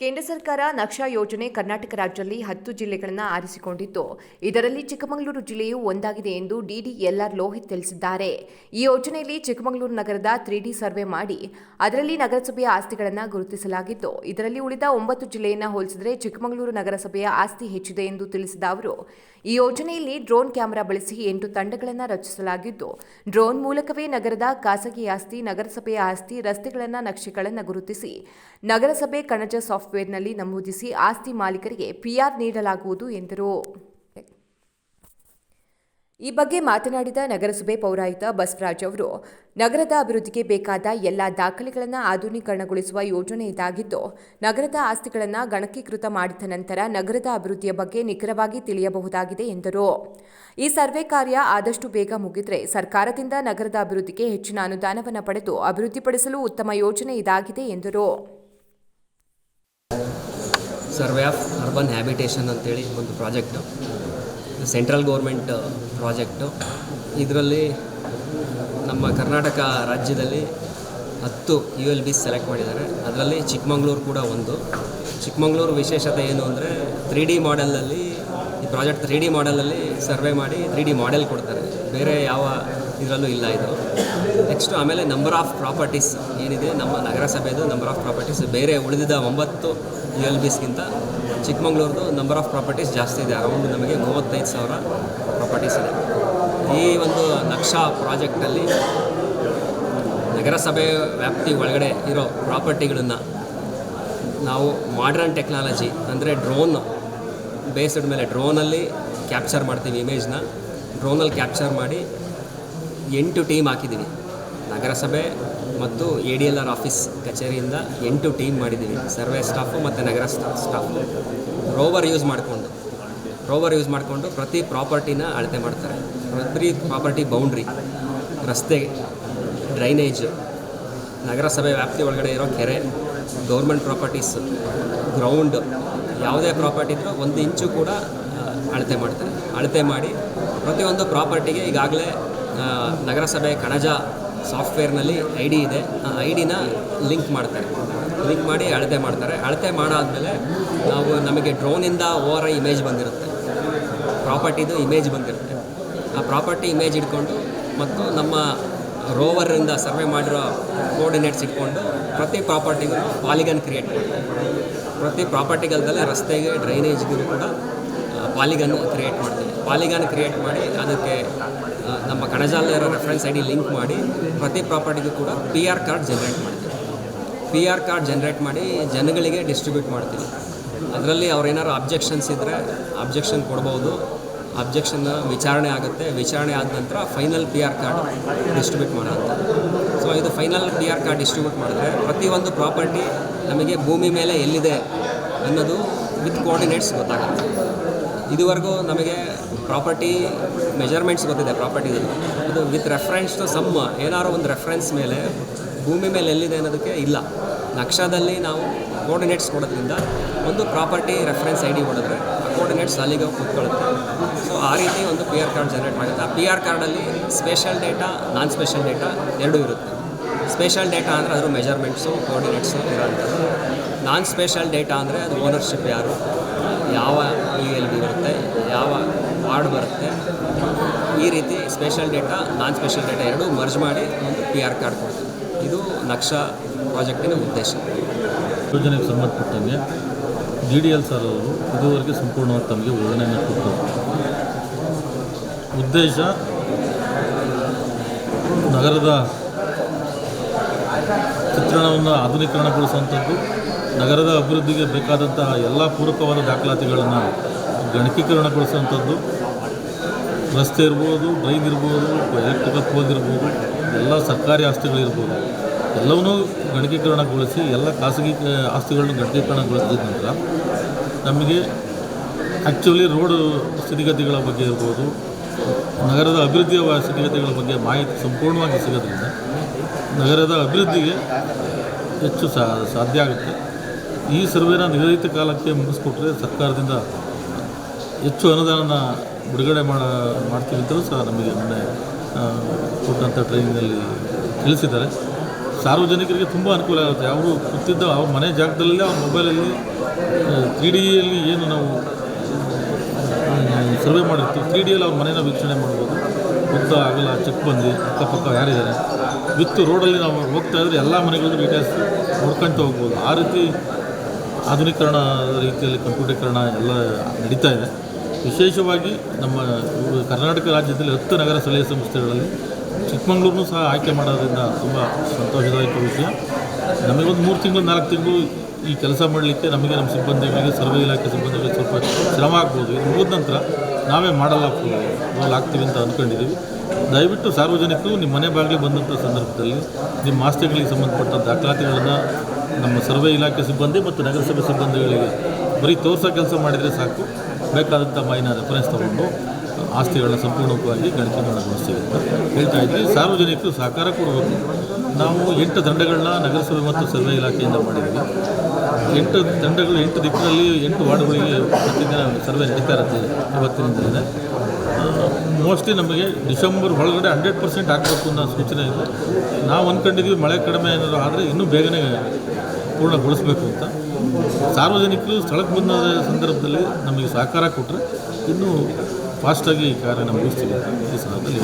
ಕೇಂದ್ರ ಸರ್ಕಾರ ನಕ್ಷಾ ಯೋಜನೆ ಕರ್ನಾಟಕ ರಾಜ್ಯದಲ್ಲಿ ಹತ್ತು ಜಿಲ್ಲೆಗಳನ್ನು ಆರಿಸಿಕೊಂಡಿದ್ದು ಇದರಲ್ಲಿ ಚಿಕ್ಕಮಗಳೂರು ಜಿಲ್ಲೆಯು ಒಂದಾಗಿದೆ ಎಂದು ಡಿಡಿ ಡಿಡಿಎಲ್ಆರ್ ಲೋಹಿತ್ ತಿಳಿಸಿದ್ದಾರೆ. ಈ ಯೋಜನೆಯಲ್ಲಿ ಚಿಕ್ಕಮಗಳೂರು ನಗರದ ತ್ರೀ ಡಿ ಸರ್ವೆ ಮಾಡಿ ಅದರಲ್ಲಿ ನಗರಸಭೆಯ ಆಸ್ತಿಗಳನ್ನು ಗುರುತಿಸಲಾಗಿದ್ದು ಇದರಲ್ಲಿ ಉಳಿದ ಒಂಬತ್ತು ಜಿಲ್ಲೆಯನ್ನು ಹೋಲಿಸಿದರೆ ಚಿಕ್ಕಮಗಳೂರು ನಗರಸಭೆಯ ಆಸ್ತಿ ಹೆಚ್ಚಿದೆ ಎಂದು ತಿಳಿಸಿದ ಅವರು, ಈ ಯೋಜನೆಯಲ್ಲಿ ಡ್ರೋನ್ ಕ್ಯಾಮೆರಾ ಬಳಸಿ ಎಂಟು ತಂಡಗಳನ್ನು ರಚಿಸಲಾಗಿದ್ದು, ಡ್ರೋನ್ ಮೂಲಕವೇ ನಗರದ ಖಾಸಗಿ ಆಸ್ತಿ, ನಗರಸಭೆಯ ಆಸ್ತಿ, ರಸ್ತೆಗಳನ್ನು, ನಕ್ಷೆಗಳನ್ನು ಗುರುತಿಸಿ, ನಗರಸಭೆ ಕಣಜ ಸಾಫ್ಟ್ವೇರ್ನಲ್ಲಿ ನಮೂದಿಸಿ ಆಸ್ತಿ ಮಾಲೀಕರಿಗೆ ಪಿಆರ್ ನೀಡಲಾಗುವುದು ಎಂದರು. ಈ ಬಗ್ಗೆ ಮಾತನಾಡಿದ ನಗರಸಭೆ ಪೌರಾಯುಕ್ತ ಬಸವರಾಜ್ ಅವರು, ನಗರದ ಅಭಿವೃದ್ಧಿಗೆ ಬೇಕಾದ ಎಲ್ಲ ದಾಖಲೆಗಳನ್ನು ಆಧುನೀಕರಣಗೊಳಿಸುವ ಯೋಜನೆ ಇದಾಗಿದ್ದು, ನಗರದ ಆಸ್ತಿಗಳನ್ನು ಗಣಕೀಕೃತ ಮಾಡಿದ ನಂತರ ನಗರದ ಅಭಿವೃದ್ಧಿಯ ಬಗ್ಗೆ ನಿಖರವಾಗಿ ತಿಳಿಯಬಹುದಾಗಿದೆ ಎಂದರು. ಈ ಸರ್ವೆ ಕಾರ್ಯ ಆದಷ್ಟು ಬೇಗ ಮುಗಿದ್ರೆ ಸರ್ಕಾರದಿಂದ ನಗರದ ಅಭಿವೃದ್ಧಿಗೆ ಹೆಚ್ಚಿನ ಅನುದಾನವನ್ನು ಪಡೆದು ಅಭಿವೃದ್ಧಿಪಡಿಸಲು ಉತ್ತಮ ಯೋಜನೆ ಇದಾಗಿದೆ ಎಂದರು. ಸರ್ವೆ ಆಫ್ ಅರ್ಬನ್ ಹ್ಯಾಬಿಟೇಷನ್ ಅಂತೇಳಿ ಒಂದು ಪ್ರಾಜೆಕ್ಟು. Central government project. ಇದರಲ್ಲಿ ನಮ್ಮ ಕರ್ನಾಟಕ ರಾಜ್ಯದಲ್ಲಿ ಹತ್ತು ಯು ಎಲ್ ಬಿ ಸೆಲೆಕ್ಟ್ ಮಾಡಿದ್ದಾರೆ. ಅದರಲ್ಲಿ ಚಿಕ್ಕಮಂಗ್ಳೂರು ಕೂಡ ಒಂದು. ಚಿಕ್ಕಮಂಗ್ಳೂರು ವಿಶೇಷತೆ ಏನು ಅಂದರೆ ತ್ರೀ ಡಿ ಮಾಡೆಲಲ್ಲಿ ಈ ಪ್ರಾಜೆಕ್ಟ್ ತ್ರೀ ಡಿ ಮಾಡೆಲಲ್ಲಿ ಸರ್ವೆ ಮಾಡಿ ತ್ರೀ ಡಿ ಮಾಡೆಲ್ ಕೊಡ್ತಾರೆ. ಬೇರೆ ಯಾವ ಇದರಲ್ಲೂ ಇಲ್ಲ ಇದು. ನೆಕ್ಸ್ಟು ಆಮೇಲೆ ನಂಬರ್ ಆಫ್ ಪ್ರಾಪರ್ಟೀಸ್ ಏನಿದೆ? ನಮ್ಮ ನಗರಸಭೆದು ನಂಬರ್ ಆಫ್ ಪ್ರಾಪರ್ಟೀಸ್ ಬೇರೆ ಉಳಿದಿದ್ದ ಒಂಬತ್ತು ಯು ಎಲ್ ಬಿಸ್ಗಿಂತ ಚಿಕ್ಕಮಂಗ್ಳೂರ್ದು ನಂಬರ್ ಆಫ್ ಪ್ರಾಪರ್ಟೀಸ್ ಜಾಸ್ತಿ ಇದೆ. ಅರೌಂಡ್ ನಮಗೆ ಮೂವತ್ತೈದು ಸಾವಿರ ಪ್ರಾಪರ್ಟೀಸ್ ಇದೆ. ಈ ಒಂದು ನಕ್ಷಾ ಪ್ರಾಜೆಕ್ಟಲ್ಲಿ ನಗರಸಭೆ ವ್ಯಾಪ್ತಿ ಒಳಗಡೆ ಇರೋ ಪ್ರಾಪರ್ಟಿಗಳನ್ನು ನಾವು ಮಾಡ್ರನ್ ಟೆಕ್ನಾಲಜಿ ಅಂದರೆ ಡ್ರೋನ್ ಬೇಸ್ಡ್ ಮೇಲೆ ಡ್ರೋನಲ್ಲಿ ಕ್ಯಾಪ್ಚರ್ ಮಾಡ್ತೀವಿ ಇಮೇಜ್ನ ಡ್ರೋನಲ್ಲಿ ಕ್ಯಾಪ್ಚರ್ ಮಾಡಿ ಎಂಟು ಟೀಮ್ ಹಾಕಿದ್ದೀನಿ. ನಗರಸಭೆ ಮತ್ತು A D L R office ಕಚೇರಿಯಿಂದ ಎಂಟು ಟೀಮ್ ಮಾಡಿದ್ದೀನಿ. ಸರ್ವೆ ಸ್ಟಾಫು ಮತ್ತು ನಗರ ಸ್ಟಾಫು. ರೋವರ್ ಯೂಸ್ ಮಾಡಿಕೊಂಡು. ರೋವರ್ ಯೂಸ್ ಮಾಡಿಕೊಂಡು ಪ್ರತಿ ಪ್ರಾಪರ್ಟಿನ ಅಳತೆ ಮಾಡ್ತಾರೆ. ಪ್ರತಿ ಪ್ರಾಪರ್ಟಿ ಬೌಂಡ್ರಿ, ರಸ್ತೆ, ಡ್ರೈನೇಜ್, ನಗರಸಭೆ ವ್ಯಾಪ್ತಿ ಒಳಗಡೆ ಇರೋ ಕೆರೆ, ಗೌರ್ಮೆಂಟ್ ಪ್ರಾಪರ್ಟೀಸ್, ಗ್ರೌಂಡ್, ಯಾವುದೇ ಪ್ರಾಪರ್ಟಿ ಇದ್ದರೂ ಒಂದು ಇಂಚು ಕೂಡ ಅಳತೆ ಮಾಡ್ತಾರೆ. ಅಳತೆ ಮಾಡಿ ಪ್ರತಿಯೊಂದು ಪ್ರಾಪರ್ಟಿಗೆ ಈಗಾಗಲೇ ನಗರಸಭೆ ಕಣಜ ಸಾಫ್ಟ್ವೇರ್ನಲ್ಲಿ ಐ ಡಿ ಇದೆ. ಆ ಐ ಡಿನ ಲಿಂಕ್ ಮಾಡ್ತಾರೆ. ಲಿಂಕ್ ಮಾಡಿ ಅಳತೆ ಮಾಡ್ತಾರೆ. ಅಳತೆ ಮಾಡಾದಮೇಲೆ ನಾವು ನಮಗೆ ಡ್ರೋನಿಂದ ಓವರ್ ಇಮೇಜ್ ಬಂದಿರುತ್ತೆ. ಪ್ರಾಪರ್ಟಿದು ಇಮೇಜ್ ಬಂದಿರುತ್ತೆ. ಆ ಪ್ರಾಪರ್ಟಿ ಇಮೇಜ್ ಇಟ್ಕೊಂಡು ಮತ್ತು ನಮ್ಮ ರೋವರಿಂದ ಸರ್ವೆ ಮಾಡಿರೋ ಕೋರ್ಡಿನೇಟ್ಸ್ ಇಟ್ಕೊಂಡು ಪ್ರತಿ ಪ್ರಾಪರ್ಟಿಗೂ ಪಾಲಿಗನ್ ಕ್ರಿಯೇಟ್ ಮಾಡ್ತಾರೆ. ಪ್ರತಿ ಪ್ರಾಪರ್ಟಿಗಲ್ದಲ್ಲೇ ರಸ್ತೆಗೆ, ಡ್ರೈನೇಜ್ಗೂ ಕೂಡ ಪಾಲಿಗನ್ ಕ್ರಿಯೇಟ್ ಮಾಡ್ತೀವಿ. ಪಾಲಿಗನ್ ಕ್ರಿಯೇಟ್ ಮಾಡಿ, ಅದಕ್ಕೆ ನಮ್ಮ ಕಣಜಾಲಿರೋ ರೆಫರೆನ್ಸ್ ಐ ಡಿ ಲಿಂಕ್ ಮಾಡಿ, ಪ್ರತಿ ಪ್ರಾಪರ್ಟಿಗೂ ಕೂಡ ಪಿ ಆರ್ ಕಾರ್ಡ್ ಜನರೇಟ್ ಮಾಡ್ತೀವಿ. ಪಿ ಆರ್ ಕಾರ್ಡ್ ಜನರೇಟ್ ಮಾಡಿ ಜನಗಳಿಗೆ ಡಿಸ್ಟ್ರಿಬ್ಯೂಟ್ ಮಾಡ್ತೀವಿ. ಅದರಲ್ಲಿ ಅವ್ರೇನಾದ್ರು ಅಬ್ಜೆಕ್ಷನ್ಸ್ ಇದ್ದರೆ ಅಬ್ಜೆಕ್ಷನ್ ಕೊಡ್ಬೋದು. ಅಬ್ಜೆಕ್ಷನ್ ವಿಚಾರಣೆ ಆಗುತ್ತೆ. ವಿಚಾರಣೆ ಆದ ನಂತರ final P R card distribute ಮಾಡೋಂಥ ಸೊ ಇದು final P R card distribute ಮಾಡಿದ್ರೆ ಪ್ರತಿಯೊಂದು ಪ್ರಾಪರ್ಟಿ ನಮಗೆ ಭೂಮಿ ಮೇಲೆ ಎಲ್ಲಿದೆ ಅನ್ನೋದು ವಿತ್ ಕೋಆರ್ಡಿನೇಟ್ಸ್ ಗೊತ್ತಾಗುತ್ತೆ. ಇದುವರೆಗೂ ನಮಗೆ ಪ್ರಾಪರ್ಟಿ ಮೆಜರ್ಮೆಂಟ್ಸ್ ಗೊತ್ತಿದೆ ಪ್ರಾಪರ್ಟಿ ಅದು ವಿತ್ ರೆಫರೆನ್ಸ್ ಟು ಸಮ್, ಏನಾದ್ರು ಒಂದು ರೆಫರೆನ್ಸ್ ಮೇಲೆ, ಭೂಮಿ ಮೇಲೆ ಎಲ್ಲಿದೆ ಅನ್ನೋದಕ್ಕೆ ಇಲ್ಲ. ನಕ್ಷದಲ್ಲಿ ನಾವು ಕೋಆರ್ಡಿನೇಟ್ಸ್ ಕೊಡೋದ್ರಿಂದ ಒಂದು ಪ್ರಾಪರ್ಟಿ ರೆಫರೆನ್ಸ್ ಐ ಡಿ ಕೊಡಿದ್ರೆ ಆ ಅಲ್ಲಿಗೆ ಕೂತ್ಕೊಳ್ಳುತ್ತೆ. ಸೊ ಆ ರೀತಿ ಒಂದು ಪಿ ಆರ್ ಕಾರ್ಡ್ ಜನರೇಟ್ ಮಾಡುತ್ತೆ ಆ ಪಿ ಆರ್ ಕಾರ್ಡಲ್ಲಿ special data non special data ಎರಡೂ ಇರುತ್ತೆ. ಸ್ಪೆಷಲ್ ಡೇಟಾ ಅಂದರೆ ಅದರ ಮೆಜರ್ಮೆಂಟ್ಸು ಕೋರ್ಡಿನೇಟ್ಸು ಇರೋಂಥದ್ದು. ನಾನ್ ಸ್ಪೆಷಲ್ ಡೇಟಾ ಅಂದರೆ ಅದು ಓನರ್ಶಿಪ್ ಯಾರು? ಯಾವ ಇ ಎಲ್ ಬಿ ಬರುತ್ತೆ? ಯಾವ ವಾರ್ಡ್ ಬರುತ್ತೆ? ಈ ರೀತಿ spatial data non spatial data ಎರಡೂ ಮರ್ಜ್ ಮಾಡಿ ಒಂದು ಪಿ ಆರ್ ಕಾರ್ಡ್ ಕೊಡ್ತೀವಿ. ಇದು ನಕ್ಷಾ ಪ್ರಾಜೆಕ್ಟಿನ ಉದ್ದೇಶ. ಯೋಜನೆಗೆ ಸಂಬಂಧಪಟ್ಟಂಗೆ ಡಿ ಡಿ ಎಲ್ ಸರ್ ಅವರು ಇದುವರೆಗೆ ಸಂಪೂರ್ಣವಾಗಿ ತಮಗೆ ವಿವರಣೆಯನ್ನು ಕೊಟ್ಟರು. ಉದ್ದೇಶ ನಗರದ ಚಿತ್ರಣವನ್ನು ಆಧುನೀಕರಣಗೊಳಿಸುವಂಥದ್ದು. ನಗರದ ಅಭಿವೃದ್ಧಿಗೆ ಬೇಕಾದಂತಹ ಎಲ್ಲ ಪೂರಕವಾದ ದಾಖಲಾತಿಗಳನ್ನು ಗಣಕೀಕರಣಗೊಳಿಸುವಂಥದ್ದು. ರಸ್ತೆ ಇರ್ಬೋದು ಡ್ರೈನ್ ಇರ್ಬೋದು, ಎಲೆಕ್ಟ್ರಿಕಲ್ ಪೋಲ್ ಇರ್ಬೋದು, ಎಲ್ಲ ಸರ್ಕಾರಿ ಆಸ್ತಿಗಳಿರ್ಬೋದು. ಎಲ್ಲವನ್ನೂ ಗಣಕೀಕರಣಗೊಳಿಸಿ ಎಲ್ಲ ಖಾಸಗಿ ಆಸ್ತಿಗಳನ್ನು ಗಣಕೀಕರಣಗೊಳಿಸಿದ ನಂತರ ನಮಗೆ ಆ್ಯಕ್ಚುಲಿ ರೋಡ್ ಸ್ಥಿತಿಗತಿಗಳ ಬಗ್ಗೆ ಇರ್ಬೋದು, ನಗರದ ಅಭಿವೃದ್ಧಿಯ ಸ್ಥಿತಿಗತಿಗಳ ಬಗ್ಗೆ ಮಾಹಿತಿ ಸಂಪೂರ್ಣವಾಗಿ ಸಿಗೋದ್ರಿಂದ ನಗರದ ಅಭಿವೃದ್ಧಿಗೆ ಹೆಚ್ಚು ಸಾಧ್ಯ ಆಗುತ್ತೆ. ಈ ಸರ್ವೆನ ನಿಗದಿತ ಕಾಲಕ್ಕೆ ಮುಗಿಸ್ಕೊಟ್ರೆ ಸರ್ಕಾರದಿಂದ ಹೆಚ್ಚು ಅನುದಾನ ಬಿಡುಗಡೆ ಮಾಡ, ಮಾಡ್ತೀವಿ ಅಂತಲೂ ಸಹ ನಮಗೆ ಮೊನ್ನೆ ಕೊಟ್ಟಂಥ ಟ್ರೈನಿಂಗಲ್ಲಿ ತಿಳಿಸಿದ್ದಾರೆ. ಸಾರ್ವಜನಿಕರಿಗೆ ತುಂಬ ಅನುಕೂಲ ಆಗುತ್ತೆ. ಅವರು ಕೂತಿದ್ದ ಅವ್ರ ಮನೆ ಜಾಗದಲ್ಲೇ ಅವ್ರ ಮೊಬೈಲಲ್ಲಿ ತ್ರೀ ಡಿಯಲ್ಲಿ ಏನು ನಾವು ಸರ್ವೆ ಮಾಡಿರ್ತೀವಿ. ತ್ರೀ ಡಿಯಲ್ಲಿ ಅವ್ರ ಮನೇನ ವೀಕ್ಷಣೆ ಮಾಡ್ಬೋದು. ಉದ್ದ ಆಗಲ್ಲ, ಚೆಕ್ ಬಂದು ಅಕ್ಕಪಕ್ಕ ಯಾರಿದ್ದಾರೆ. ವಿತ್ ರೋಡಲ್ಲಿ ನಾವು ಹೋಗ್ತಾ ಇದ್ರೆ ಎಲ್ಲ ಮನೆಗಳಿಗೂ ಡೀಟೇಲ್ಸ್ ನೋಡ್ಕೊಂತ ಹೋಗ್ಬೋದು. ಆ ರೀತಿ ಆಧುನೀಕರಣ ರೀತಿಯಲ್ಲಿ ಕಂಪ್ಯೂಟರೀಕರಣ ಎಲ್ಲ ನಡೀತಾ ಇದೆ. ವಿಶೇಷವಾಗಿ ನಮ್ಮ ಕರ್ನಾಟಕ ರಾಜ್ಯದಲ್ಲಿ ಹತ್ತು ನಗರ ಸ್ಥಳೀಯ ಸಂಸ್ಥೆಗಳಲ್ಲಿ ಚಿಕ್ಕಮಗಳೂರನ್ನು ಸಹ ಆಯ್ಕೆ ಮಾಡೋದ್ರಿಂದ ತುಂಬ ಸಂತೋಷದಾಯಕ ವಿಷಯ. ನಮಗೊಂದು ಮೂರು ತಿಂಗಳು, ನಾಲ್ಕು ತಿಂಗಳು ಈ ಕೆಲಸ ಮಾಡಲಿಕ್ಕೆ ನಮಗೆ ನಮ್ಮ ಸಿಬ್ಬಂದಿಗಳಿಗೆ, ಸರ್ವೆ ಇಲಾಖೆ ಸಿಬ್ಬಂದಿಗಳಿಗೆ ಸ್ವಲ್ಪ ಶ್ರಮ ಆಗ್ಬೋದು. ಇದು ಮುಗಿದ ನಂತರ ನಾವೇ ಮಾಡಲ್ಲ ಆಗ್ತೀವಿ ಅಂತ ಅಂದ್ಕೊಂಡಿದ್ದೀವಿ ದಯವಿಟ್ಟು ಸಾರ್ವಜನಿಕರು ನಿಮ್ಮ ಮನೆ ಬಾಗಿಲು ಬಂದಂಥ ಸಂದರ್ಭದಲ್ಲಿ ನಿಮ್ಮ ಆಸ್ತಿಗಳಿಗೆ ಸಂಬಂಧಪಟ್ಟ ದಾಖಲಾತಿಗಳನ್ನು ನಮ್ಮ ಸರ್ವೆ ಇಲಾಖೆ ಸಿಬ್ಬಂದಿ ಮತ್ತು ನಗರಸಭೆ ಸಿಬ್ಬಂದಿಗಳಿಗೆ ಬರೀ ತೋರಿಸೋ ಕೆಲಸ ಮಾಡಿದರೆ ಸಾಕು. ಬೇಕಾದಂಥ ಮಾಹಿನ ರೆಫರೆನ್ಸ್ ತಗೊಂಡು ಆಸ್ತಿಗಳನ್ನ ಸಂಪೂರ್ಣವಾಗಿ ಗಣಿಕೆ ಮಾಡೋ ವ್ಯವಸ್ಥೆ ಅಂತ ಹೇಳ್ತಾ ಇದ್ವಿ. ಸಾರ್ವಜನಿಕರು ಸಹಕಾರ ಕೊಡಬೇಕು. ನಾವು ಎಂಟು ತಂಡಗಳನ್ನ ನಗರಸಭೆ ಮತ್ತು ಸರ್ವೆ ಇಲಾಖೆಯಿಂದ ಮಾಡಿದ್ವಿ. ಎಂಟು ತಂಡಗಳು, ಎಂಟು ದಿಕ್ಕಿನಲ್ಲಿ ಎಂಟು ವಾರ್ಡ್ಗಳಿಗೆ ಪ್ರತಿದಿನ ಸರ್ವೆ ನಡೀತಾ ಇರುತ್ತೆ ಇವತ್ತಿನಿಂದಲೇ. ಮೋಸ್ಟ್ಲಿ ನಮಗೆ ಡಿಸೆಂಬರ್ ಒಳಗಡೆ ಹಂಡ್ರೆಡ್ ಪರ್ಸೆಂಟ್ ಆಗಬೇಕು ಅನ್ನೋ ಸೂಚನೆ ಇದೆ. ನಾವು ಅಂದ್ಕೊಂಡಿದ್ದೀವಿ ಮಳೆ ಕಡಿಮೆ ಏನಾದರೂ ಆದರೆ ಇನ್ನೂ ಬೇಗನೆ ಪೂರ್ಣಗೊಳಿಸಬೇಕು ಅಂತ. ಸಾರ್ವಜನಿಕರು ಸ್ಥಳಕ್ಕೆ ಬಂದ ಸಂದರ್ಭದಲ್ಲಿ ನಮಗೆ ಸಹಕಾರ ಕೊಟ್ಟರೆ ಇನ್ನೂ ಫಾಸ್ಟಾಗಿ ಈ ಕಾರ್ಯನ ಮುಗಿಸ್ತೀವಿ ಈ ಸಂದರ್ಭದಲ್ಲಿ